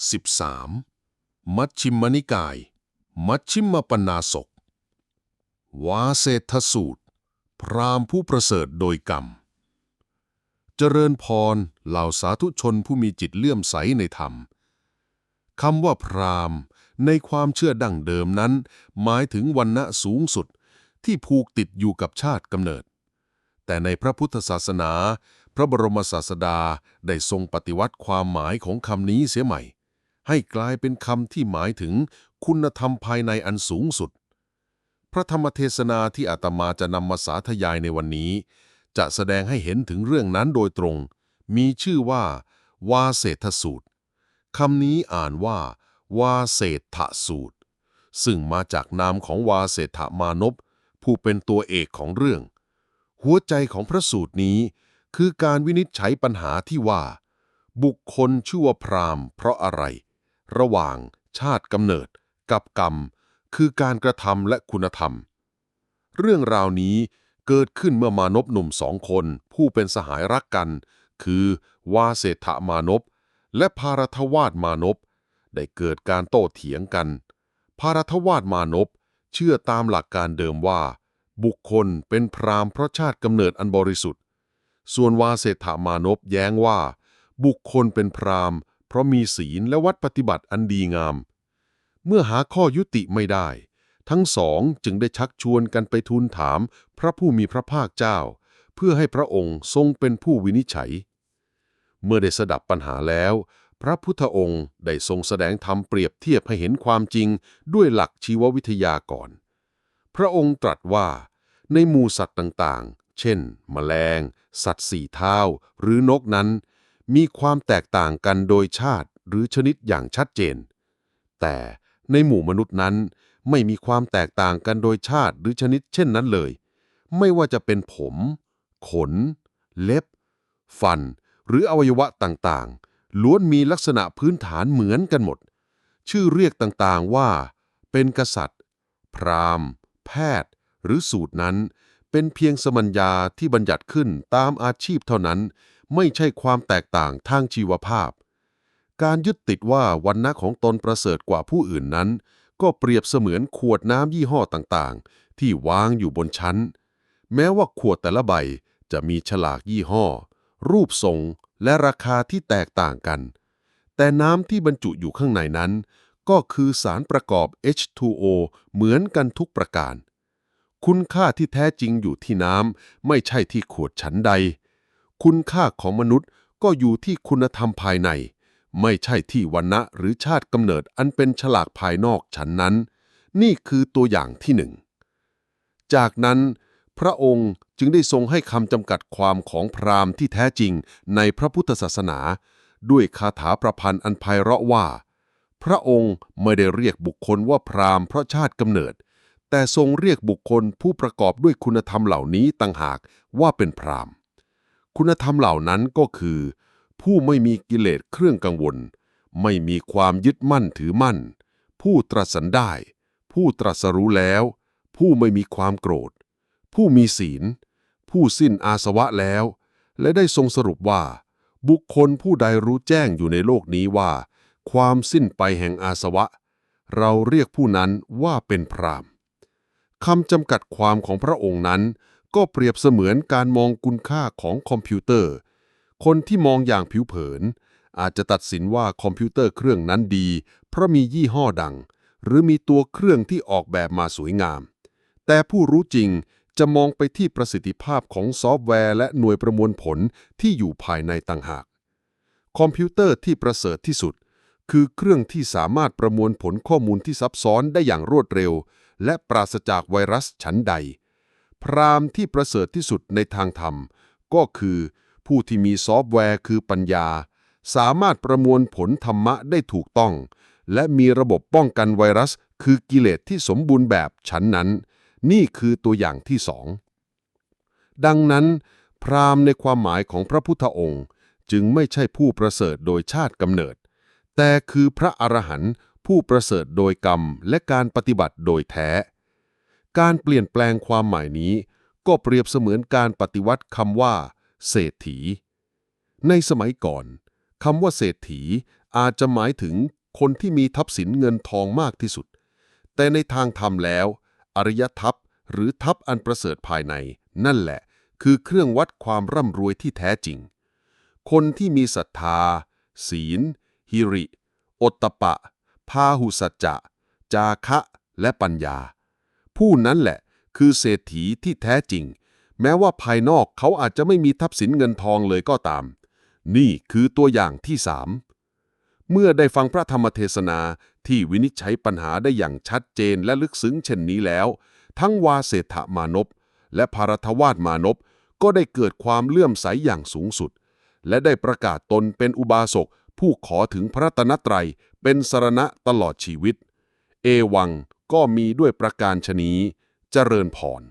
13. มัชชิมนิกาย มัชชิมปนาศก วาเศรษฐสูตร พราหมณ์ผู้ประเสริฐโดยกรรม เจริญพรเหล่าสาธุชนผู้มีจิตเลื่อมใสในธรรมคำว่าพราหม์ในความเชื่อดั้งเดิมนั้น หมายถึงวันณะสูงสุดที่ผูกติดอยู่กับชาติกำเนิด แต่ในพระพุทธศาสนา พระบรมศาสดาได้ทรงปฏิวัติความหมายของคำนี้เสียใหม่ ให้กลายเป็นคำที่หมายถึงคุณธรรมภายในอันสูงสุด พระธรรมเทศนาที่อาตมาจะนำมาสาธยายในวันนี้ จะแสดงให้เห็นถึงเรื่องนั้นโดยตรง มีชื่อว่า วาเศรษฐสูตรคำนี้อ่านว่า วาเศรษฐสูตร ซึ่งมาจากนามของวาเศรษฐมานพผู้เป็นตัวเอกของเรื่อง หัวใจของพระสูตรนี้ คือการวินิจฉัยปัญหาที่ว่า บุคคลชื่อว่าพราหมณ์เพราะอะไร ระหว่าง ชาติกำเนิด กับกรรม คือการกระทำและคุณธรรม เรื่องราวนี้เกิดขึ้นเมื่อมานพหนุ่มสองคน ผู้เป็นสหายรักกัน คือวาเศรษฐมานพและพารัทวาสมานพได้เกิดการโต้เถียงกัน พารัทวาสมานพเชื่อตามหลักการเดิมว่า บุคคลเป็นพรามเพราะชาติกำเนิดอันบริสุทธิ์ ส่วนวาเศรษฐมานพแย้งว่า บุคคลเป็นพราม เพราะมีศีลและวัดปฏิบัติอันดีงาม เมื่อหาข้อยุติไม่ได้ ทั้งสองจึงได้ชักชวนกันไปทูลถามพระผู้มีพระภาคเจ้า เพื่อให้พระองค์ทรงเป็นผู้วินิจฉัย เมื่อได้สดับปัญหาแล้ว พระพุทธองค์ได้ทรงแสดงธรรมเปรียบเทียบให้เห็นความจริงด้วยหลักชีววิทยาก่อน พระองค์ตรัสว่าในหมู่สัตว์ต่างๆ เช่น แมลง สัตว์สี่เท้า หรือนกนั้น มีความแตกต่างกันโดยชาติหรือชนิดอย่างชัดเจน แต่ในหมู่มนุษย์นั้น ไม่มีความแตกต่างกันโดยชาติหรือชนิดเช่นนั้นเลย ไม่ว่าจะเป็นผม ขน เล็บ ฟัน หรืออวัยวะต่างๆ ล้วนมีลักษณะพื้นฐานเหมือนกันหมด ชื่อเรียกต่างๆว่า เป็นกษัตริย์ พราหมณ์ แพทย์ หรือสูตรนั้น เป็นเพียงสมัญญาที่บัญญัติขึ้นตามอาชีพเท่านั้น ไม่ใช่ความแตกต่างทางชีวภาพ การยึดติดว่าวันณะของตนประเสริฐกว่าผู้อื่นนั้น ก็เปรียบเสมือนขวดน้ำยี่ห้อต่างๆ ที่วางอยู่บนชั้น แม้ว่าขวดแต่ละใบจะมีฉลากยี่ห้อ รูปทรงและราคาที่แตกต่างกัน แต่น้ำที่บรรจุอยู่ข้างในนั้น ก็คือสารประกอบ H2O เหมือนกันทุกประการ คุณค่าที่แท้จริงอยู่ที่น้ำไม่ใช่ที่ขวดชั้นใด คุณค่าของมนุษย์ก็อยู่ที่คุณธรรมภายใน ไม่ใช่ที่วันณะหรือชาติกำเนิดอันเป็นฉลากภายนอกชั้นนั้น นี่คือตัวอย่างที่หนึ่ง จากนั้นพระองค์จึงได้ทรงให้คำจำกัดความของพราหมณ์ที่แท้จริงในพระพุทธศาสนา ด้วยคาถาประพันธ์อันไพเราะว่า พระองค์ไม่ได้เรียกบุคคลว่าพราหมณ์เพราะชาติกำเนิด แต่ทรงเรียกบุคคลผู้ประกอบด้วยคุณธรรมเหล่านี้ต่างหากว่าเป็นพราหมณ์ คุณธรรมเหล่านั้นก็คือ ผู้ไม่มีกิเลสเครื่องกังวล ไม่มีความยึดมั่นถือมั่น ผู้ตรัสสันได้ ผู้ตรัสรู้แล้ว ผู้ไม่มีความโกรธ ผู้มีศีล ผู้สิ้นอาสวะแล้ว และได้ทรงสรุปว่า บุคคลผู้ใดรู้แจ้งอยู่ในโลกนี้ว่า ความสิ้นไปแห่งอาสวะ เราเรียกผู้นั้นว่าเป็นพรามคำจำกัดความของพระองค์นั้น ก็เปรียบเสมือนการมองคุณค่าของคอมพิวเตอร์ คนที่มองอย่างผิวเผิน อาจจะตัดสินว่าคอมพิวเตอร์เครื่องนั้นดี เพราะมียี่ห้อดัง หรือมีตัวเครื่องที่ออกแบบมาสวยงาม แต่ผู้รู้จริงจะมองไปที่ประสิทธิภาพของซอฟต์แวร์และหน่วยประมวลผลที่อยู่ภายในต่างหาก คอมพิวเตอร์ที่ประเสริฐที่สุด คือเครื่องที่สามารถประมวลผลข้อมูลที่ซับซ้อนได้อย่างรวดเร็ว และปราศจากไวรัสชั้นใด พราหมณ์ที่ประเสริฐที่สุดในทางธรรม ก็คือผู้ที่มีซอฟต์แวร์คือปัญญา สามารถประมวลผลธรรมะได้ถูกต้อง และมีระบบป้องกันไวรัส คือกิเลสที่สมบูรณ์แบบชั้นนั้น นี่คือตัวอย่างที่สอง ดังนั้น พราหมณ์ในความหมายของพระพุทธองค์ จึงไม่ใช่ผู้ประเสริฐโดยชาติกำเนิด แต่คือพระอรหันต์ผู้ประเสริฐโดยกรรมและการปฏิบัติโดยแท้ การเปลี่ยนแปลงความหมายนี้ ก็เปรียบเสมือนการปฏิวัติคำว่า เศรษฐี ในสมัยก่อนคำว่าเศรษฐีอาจจะหมายถึงคนที่มีทรัพย์สินเงินทองมากที่สุด แต่ในทางธรรมแล้ว อริยทรัพย์หรือทรัพย์อันประเสริฐภายใน นั่นแหละ คือเครื่องวัดความร่ำรวยที่แท้จริง คนที่มีศรัทธา ศีล หิริ อตตปะ พาหุสัจจะ จาคะ และปัญญา ผู้นั้นแหละ คือเศรษฐีที่แท้จริง แม้ว่าภายนอกเขาอาจจะไม่มีทรัพย์สินเงินทองเลยก็ตาม นี่คือตัวอย่างที่สามเมื่อได้ฟังพระธรรมเทศนาที่วินิจฉัยปัญหาได้อย่างชัดเจนและลึกซึ้งเช่นนี้แล้ว ทั้งวาเศรษฐมานพและภารทวาสมานพก็ได้เกิดความเลื่อมใสอย่างสูงสุด และได้ประกาศตนเป็นอุบาสกผู้ขอถึงพระตนตรัยเป็นสรณะตลอดชีวิต เอวัง ก็มีด้วยประการชนีเจริญพร